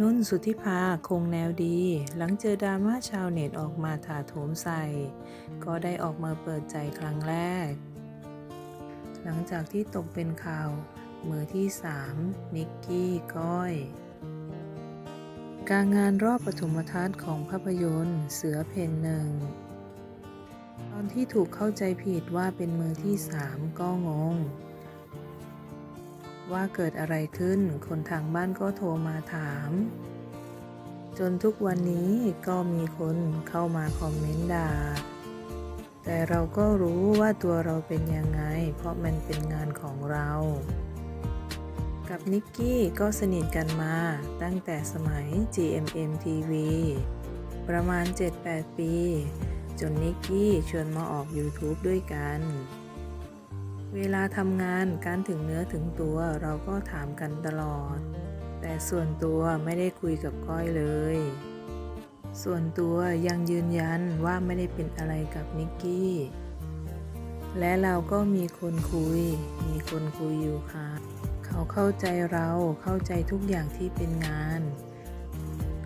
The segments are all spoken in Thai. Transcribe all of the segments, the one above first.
นุ่นสุทธิภาคงแนวดี หลังเจอดราม่าชาวเน็ตออกมาถาโถมใส่ ก็ได้ออกมาเปิดใจครั้งแรก หลังจากที่ตกเป็นข่าว มือที่ 3 นิกกี้ก้อย การงานรอบปฐมทัศน์ของภาพยนตร์ เสือเพนหนึ่ง ตอนที่ถูกเข้าใจผิดว่าเป็นมือที่ 3 ก็งง ว่าเกิดอะไรขึ้น คนทางบ้านก็โทรมาถาม จนทุกวันนี้ก็มีคนเข้ามาคอมเมนต์ด่า แต่เราก็รู้ว่าตัวเราเป็นยังไง เพราะมันเป็นงานของเรา กับนิกกี้ก็สนิทกันมาตั้งแต่สมัย GMM TV ประมาณ 7-8 ปี จนนิกกี้ชวนมาออก YouTube ด้วยกัน วลาทำงานการถึงเนื้อถึงตัวเราก็ถามกันตลอด แต่ส่วนตัวไม่ได้คุยกับก้อยเลย ส่วนตัวยังยืนยันว่าไม่ได้เป็นอะไรกับนิกกี้ และเราก็มีคนคุย มีคนคุยอยู่ค่ะ เขาเข้าใจเราเข้าใจทุกอย่างที่เป็นงาน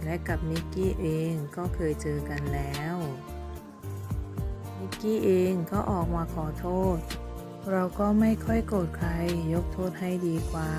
และกับนิกกี้เองก็เคยเจอกันแล้ว นิกกี้เองก็ออกมาขอโทษ เราก็ไม่ค่อยโกรธใครยกโทษให้ดีกว่า